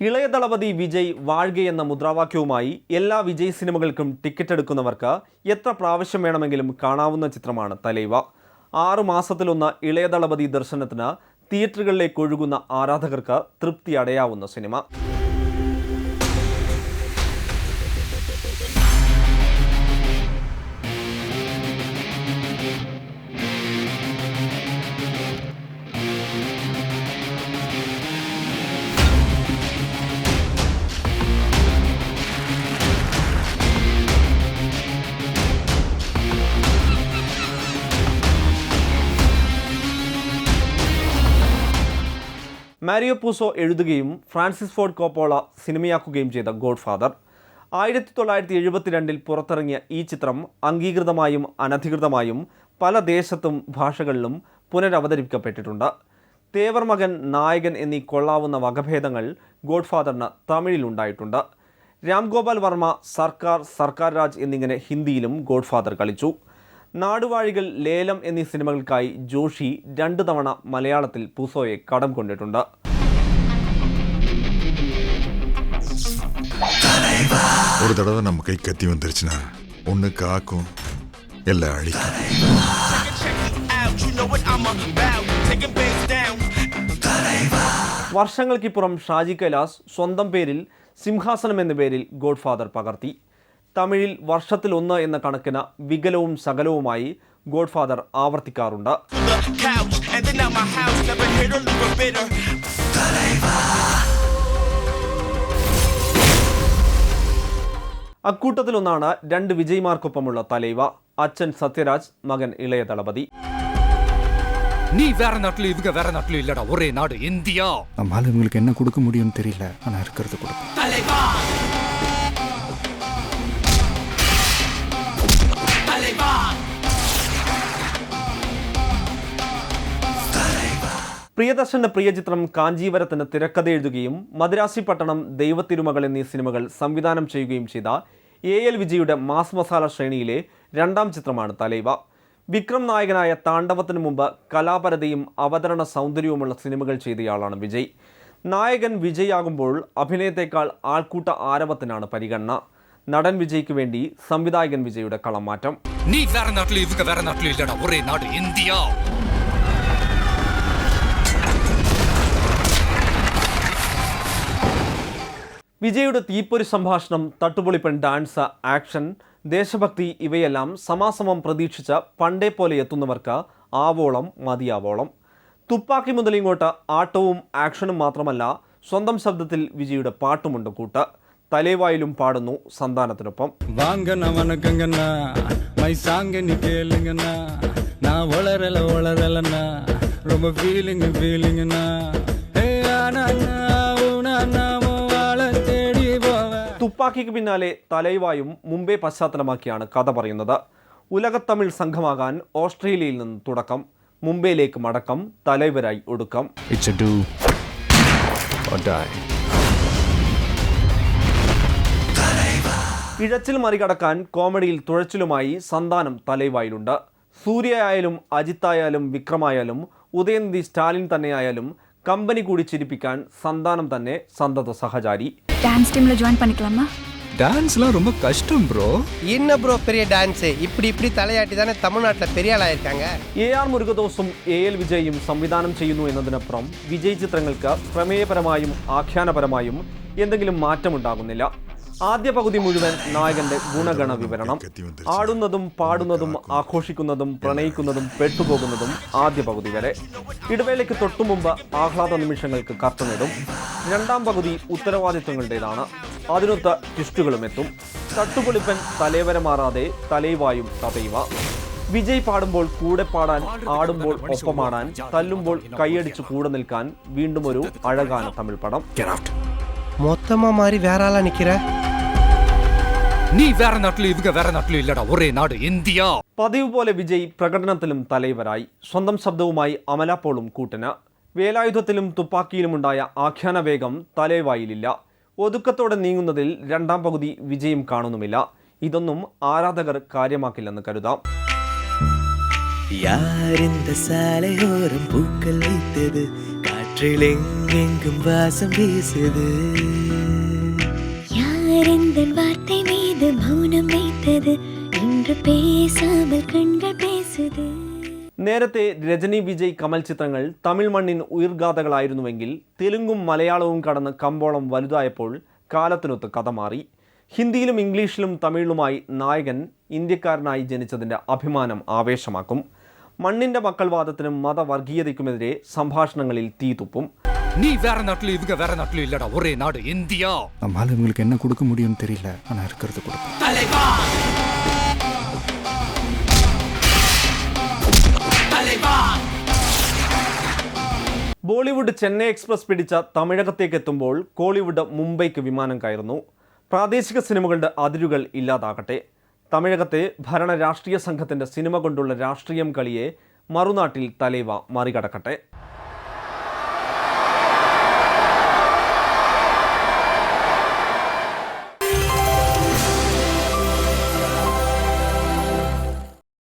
ഇളയ ദളപതി വിജയ് വാഴ്ക എന്ന മുദ്രാവാക്യവുമായി എല്ലാ വിജയ് സിനിമകൾക്കും ടിക്കറ്റ് എടുക്കുന്നവർക്ക് എത്ര പ്രാവശ്യം വേണമെങ്കിലും കാണാവുന്ന ചിത്രമാണ് തലൈവ. ആറു മാസത്തിലൊന്ന് ഇളയ ദളപതി ദർശനത്തിന് തിയേറ്ററുകളിലേക്ക് ഒഴുകുന്ന ആരാധകർക്ക് തൃപ്തി അടയാവുന്ന സിനിമ. മാരിയോ പൂസോ എഴുതുകയും ഫ്രാൻസിസ് ഫോർഡ് കോപ്പോള സിനിമയാക്കുകയും ചെയ്ത ഗോഡ് ഫാദർ ആയിരത്തി തൊള്ളായിരത്തി എഴുപത്തിരണ്ടിൽ പുറത്തിറങ്ങിയ ഈ ചിത്രം അംഗീകൃതമായും അനധികൃതമായും പല ദേശത്തും ഭാഷകളിലും പുനരവതരിപ്പിക്കപ്പെട്ടിട്ടുണ്ട്. തേവർ മകൻ നായകൻ എന്നീ കൊള്ളാവുന്ന വകഭേദങ്ങൾ ഗോഡ് ഫാദറിന് തമിഴിലുണ്ടായിട്ടുണ്ട്. രാംഗോപാൽ വർമ്മ സർക്കാർ സർക്കാർ രാജ് എന്നിങ്ങനെ ഹിന്ദിയിലും ഗോഡ് ഫാദർ കളിച്ചു. നാടുവാഴികൾ ലേലം എന്നീ സിനിമകൾക്കായി ജോഷി രണ്ടു തവണ മലയാളത്തിൽ പൂസോയെ കടം കൊണ്ടിട്ടുണ്ട്. ഒരു തടവ നമ്മ കൈ കത്തി തിരിച്ചിന ഒന്ന് കാക്കും എല്ലാം അഴിക്കും വർഷങ്ങൾക്കിപ്പുറം ഷാജി കൈലാസ് സ്വന്തം പേരിൽ സിംഹാസനം എന്ന പേരിൽ ഗോഡ്ഫാദർ പകർത്തി. തമിഴിൽ വർഷത്തിൽ ഒന്ന് എന്ന കണക്കിന് വികലവും സകലവുമായി God father ആവർത്തിക്കാറുണ്ട് The couch and then out my house. Never hit or leave her bitter. അക്കൂട്ടത്തിലൊന്നാണ് രണ്ട് വിജയ്മാർക്കൊപ്പമുള്ള തലൈവ അച്ഛൻ സത്യരാജ് മകൻ ഇളയ ദളപതി நீ வேற நாட்டுல இவங்க வேற நாட்டுல இல்லடா ஒரே நாடு இந்தியா நம்ம ஆளுங்களுக்கு என்ன கொடுக்க முடியும்னு தெரியல ஆனால் இருக்கிறது கொடுப்போம் പ്രിയദർശന്റെ പ്രിയചിത്രം കാഞ്ചീവരത്തിന് തിരക്കഥ എഴുതുകയും മദ്രാസി പട്ടണം ദൈവത്തിരുമകൾ എന്നീ സിനിമകൾ സംവിധാനം ചെയ്യുകയും ചെയ്ത എ എൽ വിജയുടെ മാസ് മസാല ശ്രേണിയിലെ രണ്ടാം ചിത്രമാണ് തലൈവ. വിക്രം നായകനായ താണ്ഡവത്തിനു മുമ്പ് കലാപരതയും അവതരണ സൗന്ദര്യവുമുള്ള സിനിമകൾ ചെയ്തയാളാണ് വിജയ്. നായകൻ വിജയാകുമ്പോൾ അഭിനയത്തെക്കാൾ ആൾക്കൂട്ട ആരവത്തിനാണ് പരിഗണന. നടൻ വിജയ്ക്ക് വേണ്ടി സംവിധായകൻ വിജയുടെ കളമാറ്റം. നീ വേറെ നാട്ടിൽ ഇവക്ക് വേറെ ഒരേ നാട് ഇന്ത്യ. വിജയുടെ തീപ്പൊരി സംഭാഷണം തട്ടുപൊളിപ്പൻ ഡാൻസ് ആക്ഷൻ ദേശഭക്തി ഇവയെല്ലാം സമാസമം പ്രതീക്ഷിച്ച പണ്ടേ പോലെ എത്തുന്നവർക്ക് ആവോളം മതിയാവോളം തുപ്പാക്കി മുതൽ ഇങ്ങോട്ട് ആട്ടവും ആക്ഷനും മാത്രമല്ല സ്വന്തം ശബ്ദത്തിൽ വിജയുടെ പാട്ടുമുണ്ട് കൂട്ട് തലേവായിലും പാടുന്നു സന്താനത്തിനൊപ്പം வாங்கண்ணா வணக்கங்கண்ணா மை சாங்க நீ கேளுங்கண்ணா நான் வளரல வளரலண்ணா ரொம்ப ஃபீலிங் ஃபீலிங்கண்ணா തുപ്പാക്കിക്ക് പിന്നാലെ തലൈവായും മുംബൈ പശ്ചാത്തലമാക്കിയാണ് കഥ പറയുന്നത്. ഉലകത്തമിഴ് സംഘമാകാൻ ഓസ്ട്രേലിയയിൽ നിന്ന് തുടക്കം മുംബൈയിലേക്ക് മടക്കം തലൈവരായി ഒടുക്കം. ഇഴച്ചിൽ മറികടക്കാൻ കോമഡിയിൽ തുഴച്ചിലുമായി സന്താനം തലൈവായിലുണ്ട്. സൂര്യയായാലും അജിത്തായാലും വിക്രമായാലും ഉദയനിധി സ്റ്റാലിൻ തന്നെയായാലും കമ്പനി കൂടി ചിരിപ്പിക്കാൻ സന്താനം തന്നെ സന്തത സഹചാരി. டான்ஸ் டீம்ல ஜாயின் பண்ணிக்கலாமா டான்ஸ்லாம் ரொம்ப கஷ்டம் ப்ரோ என்ன ப்ரோ பெரிய டான்ஸு இப்படி இப்படி தலையாட்டி தானே தமிழ்நாட்டில் பெரிய ஆளாயிருக்காங்க എ ആർ മുരുകദോസും എ എൽ വിജയും സംവിധാനം ചെയ്യുന്നു എന്നതിനപ്പുറം വിജയ് ചിത്രങ്ങൾക്ക് പ്രമേയപരമായും ആഖ്യാനപരമായും എന്തെങ്കിലും മാറ്റമുണ്ടാകുന്നില്ല ആദ്യ പകുതി മുഴുവൻ നായകന്റെ ഗുണഗണ വിവരണം. ആടുന്നതും പാടുന്നതും ആഘോഷിക്കുന്നതും പ്രണയിക്കുന്നതും പെട്ടുപോകുന്നതും ആദ്യ പകുതി വരെ. ഇടവേളയ്ക്ക് തൊട്ടുമുമ്പ് ആഹ്ലാദ നിമിഷങ്ങൾക്ക് കത്തുനിടും രണ്ടാം പകുതി ഉത്തരവാദിത്വങ്ങളുടേതാണ്. അതിനൊത്ത ട്വിസ്റ്റുകളും എത്തും. തട്ടുപൊളിപ്പൻ തലേവരെ മാറാതെ തലൈവായും തതൈവ. വിജയ് പാടുമ്പോൾ കൂടെ പാടാൻ ആടുമ്പോൾ ഒപ്പമാടാൻ തല്ലുമ്പോൾ കൈയടിച്ച് കൂടെ നിൽക്കാൻ വീണ്ടും ഒരു അഴകാന തമിഴ് പടം. മൊത്തമാ മാറി വേറെ ആളാണ് നിൽക്കുക നീ വേറെ നാട്ടിലും ഇവക വേറെ നാട്ടിലും ഇല്ലടാ. ഒരേ നാട് ഇന്ത്യ. പതിവ് പോലെ വിജയ് പ്രകടനത്തിലും തലൈവരായി. സ്വന്തം ശബ്ദവുമായി അമലാപ്പോളും കൂട്ടന്. വേലായുധത്തിലും തുപ്പാക്കിയിലുമുണ്ടായ ആഖ്യാന വേഗം തലൈവായിലില്ല. ഒതുക്കത്തോടെ നീങ്ങുന്നതിൽ രണ്ടാം പകുതി വിജയം കാണുന്നുമില്ല. ഇതൊന്നും ആരാധകർ കാര്യമാക്കില്ലെന്ന് കരുതാം. പൂക്കൾ വാസം നേരത്തെ രജനി വിജയ് കമൽ ചിത്രങ്ങൾ തമിഴ് മണ്ണിൻ ഉയർഗാഥകളായിരുന്നുവെങ്കിൽ തെലുങ്കും മലയാളവും കടന്ന് കമ്പോളം വലുതായപ്പോൾ കാലത്തിനൊത്ത് കഥ മാറി ഹിന്ദിയിലും ഇംഗ്ലീഷിലും തമിഴിലുമായി നായകൻ ഇന്ത്യക്കാരനായി ജനിച്ചതിൻ്റെ അഭിമാനം ആവേശമാക്കും മണ്ണിൻ്റെ മക്കൾ വാദത്തിനും മതവർഗീയതയ്ക്കുമെതിരെ സംഭാഷണങ്ങളിൽ തീതുപ്പും நீ வேற நாட்டுல இவங்க வேற நாட்டுல இல்லடா ஒரே நாடு இந்தியா நம்மளால இவங்களுக்கு என்ன கொடுக்க முடியும்னு தெரியல ஆனால் இருக்கிறது கொடுப்போம் ബോളിവുഡ് ചെന്നൈ എക്സ്പ്രസ് പിടിച്ച തമിഴകത്തേക്ക് എത്തുമ്പോൾ കോളിവുഡ് മുംബൈക്ക് വിമാനം കയറുന്നു. പ്രാദേശിക സിനിമകളുടെ അതിരുകൾ ഇല്ലാതാകട്ടെ. തമിഴകത്തെ ഭരണ രാഷ്ട്രീയ സംഘത്തിന്റെ സിനിമ കൊണ്ടുള്ള രാഷ്ട്രീയം കളിയെ മറുനാട്ടിൽ തലേവ മറികടക്കട്ടെ.